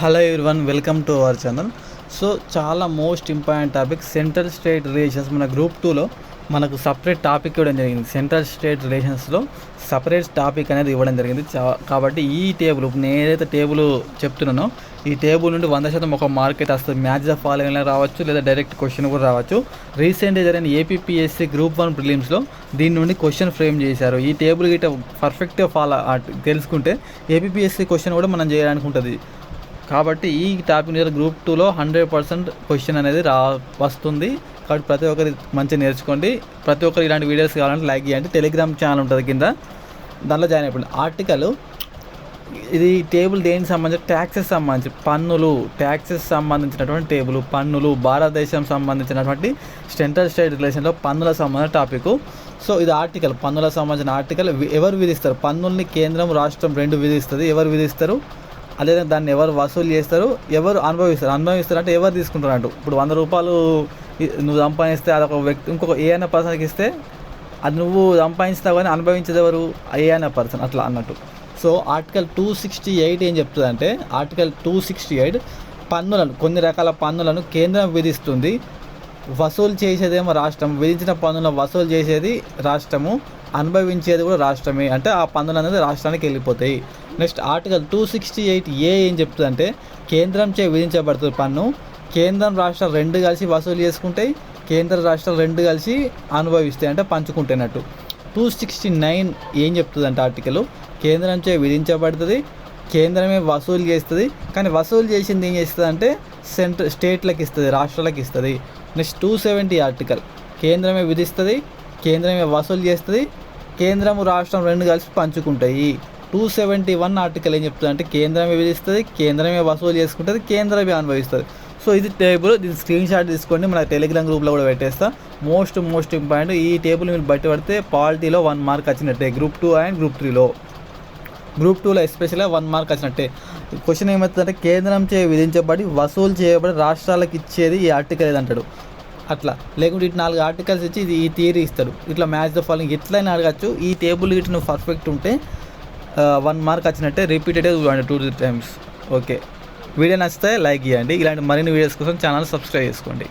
Hello one welcome to our channel. So చాలా most important topic central state relations మన group టూలో మనకు separate topic ఇవ్వడం జరిగింది. సెంట్రల్ స్టేట్ రిలేషన్స్లో సపరేట్ టాపిక్ అనేది ఇవ్వడం జరిగింది. చా- కాబట్టి ఈ టేబుల్ ఇప్పుడు నేను ఏదైతే టేబుల్ చెప్తున్నానో ఈ టేబుల్ నుండి వంద శాతం ఒక మార్కెట్ వస్తుంది. మ్యాచ్ ఫాలో ఫాలోయింగ్ రావచ్చు లేదా డైరెక్ట్ క్వశ్చన్ కూడా రావచ్చు. రీసెంట్గా జరిగిన ఏపీఎస్సీ గ్రూప్ వన్ ప్రిలిమ్స్లో దీని నుండి క్వశ్చన్ ఫ్రేమ్ చేశారు. ఈ టేబుల్ గిట్ట పర్ఫెక్ట్గా ఫాలో తెలుసుకుంటే ఏపీఎస్సి క్వశ్చన్ కూడా మనం చేయడానికి ఉంటుంది కాబట్టి ఈ టాపిక్ మీద గ్రూప్ టూలో హండ్రెడ్ పర్సెంట్ క్వశ్చన్ అనేది రా వస్తుంది. కాబట్టి ప్రతి ఒక్కరి మంచిగా నేర్చుకోండి. ప్రతి ఒక్కరు ఇలాంటి వీడియోస్ కావాలంటే లైక్ చేయండి. టెలిగ్రామ్ ఛానల్ ఉంటుంది కింద. దాంట్లో జాయిన్ అయిపోయింది ఆర్టికల్. ఇది టేబుల్ దేనికి సంబంధించి? ట్యాక్సెస్ సంబంధించి. పన్నులు. ట్యాక్సెస్ సంబంధించినటువంటి టేబుల్. పన్నులు. భారతదేశం సంబంధించినటువంటి సెంట్రల్ స్టేట్ రిలేషన్లో పన్నుల సంబంధించిన టాపిక్. సో ఇది ఆర్టికల్. పన్నుల సంబంధించిన ఆర్టికల్. ఎవరు విధిస్తారు? పన్నుల్ని కేంద్రం రాష్ట్రం రెండు విధిస్తుంది. ఎవరు విధిస్తారు? అదే దాన్ని ఎవరు వసూలు చేస్తారు ఎవరు అనుభవిస్తారు. అనుభవిస్తారు అంటే ఎవరు తీసుకుంటారు అంటూ. ఇప్పుడు వంద రూపాయలు నువ్వు సంపాదిస్తే అదొక వ్యక్తి ఇంకొక ఏ అయినా పర్సన్కి ఇస్తే అది నువ్వు సంపాదించినా కానీ అనుభవించేది ఎవరు? ఏ అయినా పర్సన్ అట్లా అన్నట్టు. So article two sixty eight ఏం చెప్తుంది అంటే ఆర్టికల్ టూ సిక్స్టీ ఎయిట్ పన్నులను కొన్ని రకాల పన్నులను కేంద్రం విధిస్తుంది. వసూలు చేసేదేమో రాష్ట్రం విధించిన పన్నులను వసూలు చేసేది రాష్ట్రము. అనుభవించేది కూడా రాష్ట్రమే. అంటే ఆ పన్నులు అనేది రాష్ట్రానికి వెళ్ళిపోతాయి. Next article two sixty eight ఏ ఏం చెప్తుందంటే కేంద్రంచే విధించబడుతుంది పన్ను కేంద్రం రాష్ట్రం రెండు కలిసి వసూలు చేసుకుంటాయి కేంద్ర రాష్ట్రాలు రెండు కలిసి అనుభవిస్తాయి అంటే పంచుకుంటున్నట్టు టూ సిక్స్టీ నైన్ ఏం చెప్తుందంటే ఆర్టికల్? కేంద్రంచే విధించబడుతుంది కేంద్రమే వసూలు చేస్తుంది. కానీ వసూలు చేసింది ఏం చేస్తుంది అంటే సెంట్రల్ స్టేట్లకు ఇస్తుంది రాష్ట్రాలకు ఇస్తుంది. Next two seventy article. కేంద్రమే విధిస్తుంది కేంద్రమే వసూలు చేస్తుంది కేంద్రము రాష్ట్రం రెండు కలిసి పంచుకుంటాయి. టూ సెవెంటీ వన్ ఆర్టికల్ ఏం చెప్తుంది అంటే కేంద్రమే విధిస్తుంది కేంద్రమే వసూలు చేసుకుంటుంది కేంద్రమే అనుభవిస్తుంది. సో ఇది టేబుల్ దీని స్క్రీన్ షాట్ తీసుకోండి మన టెలిగ్రామ్ గ్రూప్లో కూడా పెట్టేస్తా. మోస్ట్ మోస్ట్ ఇంపార్టెంట్ ఈ టేబుల్ మీరు బట్టి పడితే పాలిటీలో వన్ మార్క్ వచ్చినట్టే గ్రూప్ టూ అండ్ గ్రూప్ త్రీలో గ్రూప్ టూలో ఎస్పెషల్గా వన్ మార్క్ వచ్చినట్టే. క్వశ్చన్ ఏమవుతుందంటే కేంద్రం చే విధించబడి వసూలు చేయబడి రాష్ట్రాలకు ఇచ్చేది ఈ ఆర్టికల్ ఏదంటాడు? అట్లా. లేకుంటే ఇటు నాలుగు ఆర్టికల్స్ ఇచ్చి ఇది ఈ థియరీ ఇస్తాడు. ఇట్లా మ్యాచ్ ద ఫాలోయింగ్ ఎట్లయినా అడగచ్చు. ఈ టేబుల్ ఇటు నువ్వు పర్ఫెక్ట్ ఉంటే వన్ మార్క్ వచ్చినట్టే రిపీటెడ్గా చూడండి two three times okay video నచ్చితే లైక్ చేయండి. ఇలాంటి మరిన్ని వీడియోస్ కోసం ఛానల్ సబ్స్క్రైబ్ చేసుకోండి.